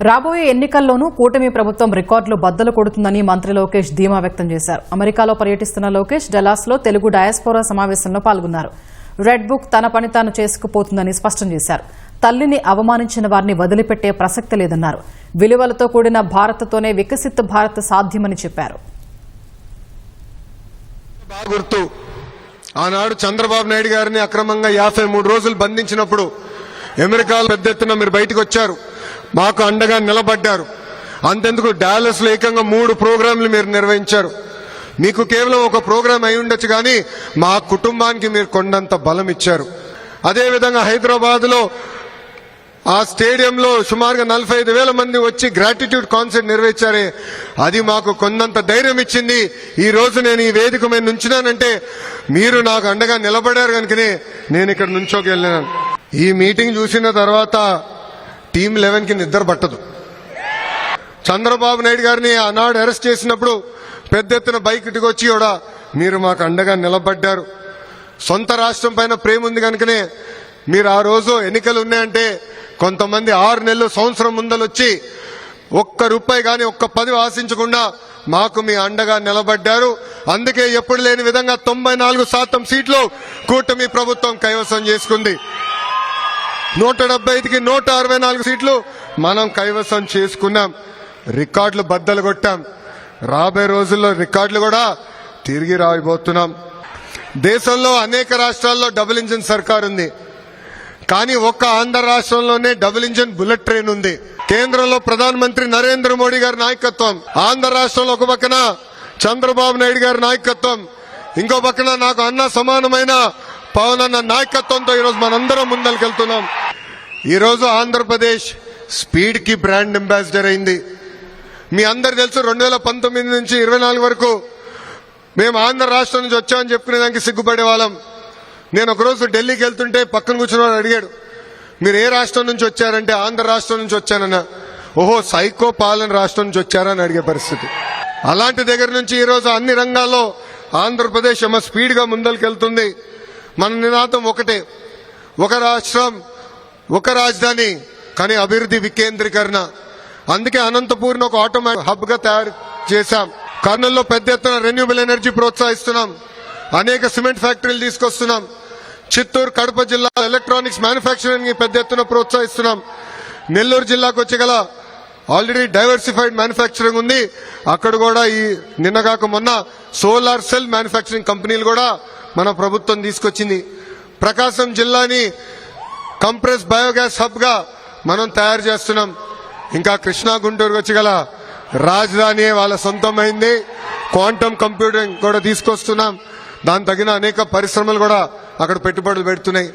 రాబోయే ఎన్నికల్లోనూ కూటమి ప్రభుత్వం రికార్డులు బద్దలు కొడుతుందని మంత్రి లోకేష్ ధీమా వ్యక్తం చేశారు. అమెరికాలో పర్యటిస్తున్న లోకేష్ డెలాస్లో తెలుగు డయాస్పోరా సమావేశంలో పాల్గొన్నారు. రెడ్ బుక్ తన పని తాను చేసుకుపోతుందని స్పష్టం చేశారు. తల్లిని అవమానించిన వారిని వదిలిపెట్టే ప్రసక్తి లేదన్నారు. విలువలతో కూడిన భారత్తోనే వికసిత్ భారత్ సాధ్యమని చెప్పారు. గుర్తు ఆనాడు చంద్రబాబు నాయుడు గారిని అక్రమంగా యాభై మూడు రోజులు బంధించినప్పుడు అమెరికాలో పెద్ద ఎత్తున మీరు బయటకు వచ్చారు. మాకు అండగా నిలబడ్డారు. అంతెందుకు డాలస్లో ఏకంగా మూడు ప్రోగ్రాంలు మీరు నిర్వహించారు. మీకు కేవలం ఒక ప్రోగ్రాం అయి ఉండొచ్చు కానీ మా కుటుంబానికి మీరు కొండంత బలం ఇచ్చారు. అదేవిధంగా హైదరాబాద్లో ఆ స్టేడియంలో సుమారుగా నలభై ఐదు వేల మంది వచ్చి గ్రాటిట్యూడ్ కాన్సర్ట్ నిర్వహించారే. అది మాకు కొందంత ధైర్యం ఇచ్చింది. ఈ రోజు నేను ఈ వేదిక మీద నుంచున్నానంటే మీరు నాకు అండగా నిలబడారు కనుకనే నేను ఇక్కడ నుంచోకి వెళ్ళినాను ఈ మీటింగ్ చూసిన తర్వాత టీం లెవెన్కి నిద్ర పట్టదు. చంద్రబాబు నాయుడు గారిని ఆనాడు అరెస్ట్ చేసినప్పుడు పెద్ద ఎత్తున బైక్ ఇటుకొచ్చి కూడా మీరు మాకు అండగా నిలబడ్డారు. సొంత రాష్ట్రం పైన ప్రేమ ఉంది కనుకనే మీరు ఆ రోజు ఎన్నికలు ఉన్నాయంటే కొంతమంది ఆరు నెలలు సంవత్సరం ముందలొచ్చి ఒక్క రూపాయి కానీ ఒక్క పది ఆశించకుండా మాకు మీ అండగా నిలబడ్డారు. అందుకే ఎప్పుడు లేని విధంగా తొంభై నాలుగు శాతం సీట్లు కూటమి ప్రభుత్వం కైవసం చేసుకుంది. నూట డెబ్బై ఐదుకి నూట అరవై నాలుగు సీట్లు మనం కైవసం చేసుకున్నాం. రికార్డులు బద్దలు కొట్టాం. రాబోయే రోజుల్లో రికార్డులు కూడా తిరిగి రాయబోతున్నాం దేశంలో అనేక రాష్ట్రాల్లో డబుల్ ఇంజిన్ సర్కార్ ఉంది. కానీ ఒక్క ఆంధ్ర రాష్ట్రంలోనే డబుల్ ఇంజిన్ బుల్లెట్ ట్రైన్ ఉంది. కేంద్రంలో ప్రధానమంత్రి నరేంద్ర మోడీ గారి నాయకత్వం ఆంధ్ర రాష్ట్రంలో ఒక పక్కన చంద్రబాబు నాయుడు గారి నాయకత్వం ఇంకో పక్కన నాకు అన్న సమానమైన పవన్ అన్న నాయకత్వంతో ఈరోజు మనందరం ముందరికెళ్తున్నాం ఈరోజు ఆంధ్రప్రదేశ్ స్పీడ్కి బ్రాండ్ అంబాసిడర్ అయింది. మీ అందరు తెలుసు రెండు వేల పంతొమ్మిది నుంచి ఇరవై నాలుగు వరకు మేము ఆంధ్ర రాష్ట్రం నుంచి వచ్చామని చెప్పుకునే దానికి సిగ్గుపడే వాళ్ళం. నేను ఒకరోజు ఢిల్లీకి వెళ్తుంటే పక్కన కూర్చున్న అడిగాడు మీరు ఏ రాష్ట్రం నుంచి వచ్చారంటే ఆంధ్ర రాష్ట్రం నుంచి వచ్చానన్న. ఓహో సైకో పాలన రాష్ట్రం నుంచి వచ్చారని అడిగే పరిస్థితి. అలాంటి దగ్గర నుంచి ఈరోజు అన్ని రంగాల్లో ఆంధ్రప్రదేశ్ ఏమో స్పీడ్గా ముందరికెళ్తుంది మన నినాదం ఒకటే ఒక రాష్ట్రం ఒక రాజధాని కానీ అభివృద్ధి వికేంద్రీకరణ. అందుకే అనంతపూర్ను ఒక ఆటోమేటిక్ హబ్గా తయారు చేశాం. కర్నూలులో పెద్ద ఎత్తున రెన్యూబుల్ ఎనర్జీ ప్రోత్సహిస్తున్నాం. అనేక సిమెంట్ ఫ్యాక్టరీలు తీసుకొస్తున్నాం. చిత్తూరు కడప జిల్లా ఎలక్ట్రానిక్స్ మ్యానుఫ్యాక్చరింగ్ పెద్ద ఎత్తున ప్రోత్సహిస్తున్నాం. నెల్లూరు జిల్లాకు వచ్చి గల ఆల్రెడీ డైవర్సిఫైడ్ మ్యానుఫ్యాక్చరింగ్ ఉంది. అక్కడ కూడా ఈ నిన్నగాక మొన్న సోలార్ సెల్ మ్యానుఫ్యాక్చరింగ్ కంపెనీలు కూడా మన ప్రభుత్వం తీసుకొచ్చింది. ప్రకాశం జిల్లాని కంప్రెస్ బయోగ్యాస్ హబ్గా మనం తయారు చేస్తున్నాం. ఇంకా కృష్ణా గుంటూరు వచ్చి గల రాజధాని వాళ్ళ సొంతమైంది. క్వాంటమ్ కంప్యూటింగ్ కూడా తీసుకొస్తున్నాం. దాని తగిన అనేక పరిశ్రమలు కూడా అక్కడ పెట్టుబడులు పెడుతున్నాయి.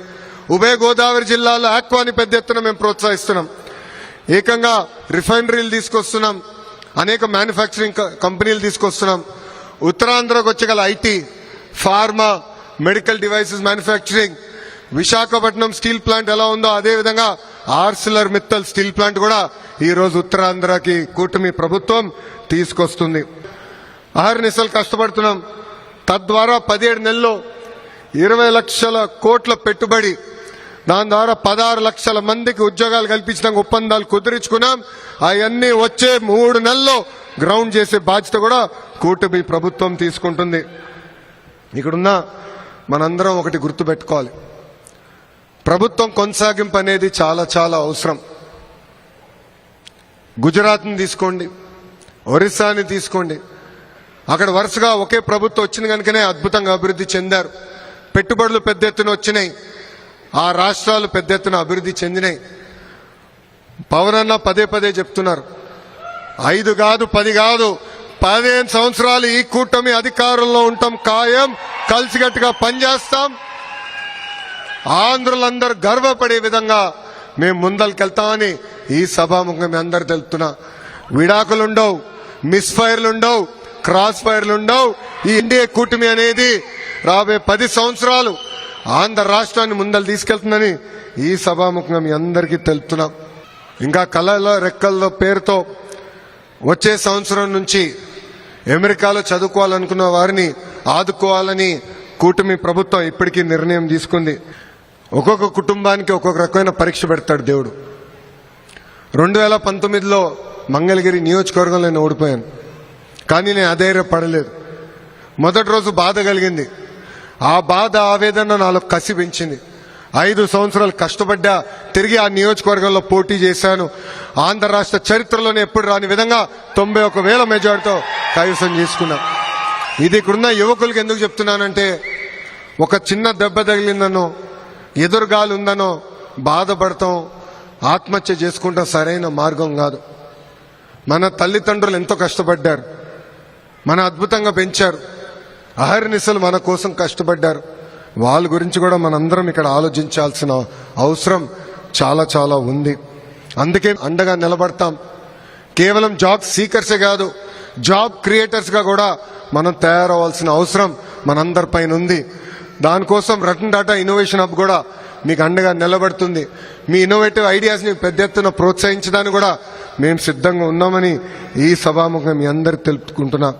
ఉభయ గోదావరి జిల్లాలో ఆక్వాని పెద్ద ఎత్తున మేము ప్రోత్సహిస్తున్నాం. ఏకంగా రిఫైనరీలు తీసుకొస్తున్నాం. అనేక మ్యానుఫ్యాక్చరింగ్ క- కంపెనీలు తీసుకొస్తున్నాం. ఉత్తరాంధ్రకు వచ్చి గల IT pharma medical devices manufacturing Visakhapatnam steel plant ఎలా ఉందో అదే విధంగా ఆర్సిలర్ మిత్తల్ స్టీల్ ప్లాంట్ కూడా ఈ రోజు ఉత్తరాంధ్రకి కూటమి ప్రభుత్వం తీసుకొస్తుంది. ఆహర్నిశలు కష్టపడుతున్నాం. తద్వారా పదిహేడు నెలల్లో ఇరవై లక్షల కోట్ల పెట్టుబడి దాని ద్వారా పదహారు లక్షల మందికి ఉద్యోగాలు కల్పించడానికి ఒప్పందాలు కుదిరించుకున్నాం. అవన్నీ వచ్చే మూడు నెలల్లో గ్రౌండ్ చేసే బాధ్యత కూడా కూటమి ప్రభుత్వం తీసుకుంటుంది. ఇక్కడున్న మనందరం ఒకటి గుర్తుపెట్టుకోవాలి. ప్రభుత్వం కొనసాగింపు అనేది చాలా చాలా అవసరం. గుజరాత్ని తీసుకోండి ఒరిస్సాని తీసుకోండి. అక్కడ వరుసగా ఒకే ప్రభుత్వం వచ్చింది కనుకనే అద్భుతంగా అభివృద్ధి చెందారు. పెట్టుబడులు పెద్ద ఎత్తున వచ్చినాయి. ఆ రాష్ట్రాలు పెద్ద ఎత్తున అభివృద్ధి చెందినాయి. పవనన్న పదే పదే చెప్తున్నారు. ఐదు కాదు పది కాదు పదిహేను సంవత్సరాలు ఈ కూటమి అధికారంలో ఉంటాం ఖాయం కలిసికట్టుగా పనిచేస్తాం. ఆంధ్రులందరూ గర్వపడే విధంగా మేము ముందరికెళ్తామని ఈ సభాముఖం మీ అందరు తెలుపుతున్నా. విడాకులు ఉండవు మిస్ ఫైర్లు ఉండవు క్రాస్ ఫైర్లు ఉండవు. ఈ ఇండియా కూటమి అనేది రాబోయే పది సంవత్సరాలు ఆంధ్ర రాష్ట్రాన్ని ముందలు తీసుకెళ్తుందని ఈ సభాముఖంగా మీ అందరికీ తెలుపుతున్నాం. ఇంకా కళలో రెక్కల్లో పేరుతో వచ్చే సంవత్సరం నుంచి అమెరికాలో చదువుకోవాలనుకున్న వారిని ఆదుకోవాలని కూటమి ప్రభుత్వం ఇప్పటికీ నిర్ణయం తీసుకుంది. ఒక్కొక్క కుటుంబానికి ఒక్కొక్క రకమైన పరీక్ష పెడతాడు దేవుడు. రెండు వేల పంతొమ్మిదిలో మంగళగిరి నియోజకవర్గంలో నేను ఓడిపోయాను. కానీ నేను అధైర్యపడలేదు. మొదటి రోజు బాధ కలిగింది. ఆ బాధ ఆవేదన నాలో కసి పెంచింది. ఐదు సంవత్సరాలు కష్టపడ్డా తిరిగి ఆ నియోజకవర్గంలో పోటీ చేశాను. ఆంధ్ర రాష్ట్ర చరిత్రలోనే ఎప్పుడు రాని విధంగా తొంభై ఒక వేల మెజార్టీతో కైవసం చేసుకున్నా. ఇది ఇక్కడున్న యువకులకు ఎందుకు చెప్తున్నానంటే ఒక చిన్న దెబ్బ తగిలిందనో ఎదురుగాలు ఉందనో బాధపడతాం ఆత్మహత్య చేసుకుంటాం సరైన మార్గం కాదు. మన తల్లిదండ్రులు ఎంతో కష్టపడ్డారు. మన అద్భుతంగా పెంచారు. అహర్నిశలు మన కోసం కష్టపడ్డారు. వాళ్ళ గురించి కూడా మనందరం ఇక్కడ ఆలోచించాల్సిన అవసరం చాలా చాలా ఉంది. అందుకే అండగా నిలబడతాం. కేవలం జాబ్ సీకర్సే కాదు జాబ్ క్రియేటర్స్గా కూడా మనం తయారవ్వాల్సిన అవసరం మనందరిపైన ఉంది దానికోసం రతన్ టాటా ఇన్నోవేషన్ హబ్ కూడా మీకు అండగా నిలబడుతుంది. మీ ఇన్నోవేటివ్ ఐడియాస్ని పెద్ద ఎత్తున ప్రోత్సహించడానికి కూడా మేము సిద్ధంగా ఉన్నామని ఈ సభాముఖం మీ అందరికి తెలుపుకుంటున్నాం.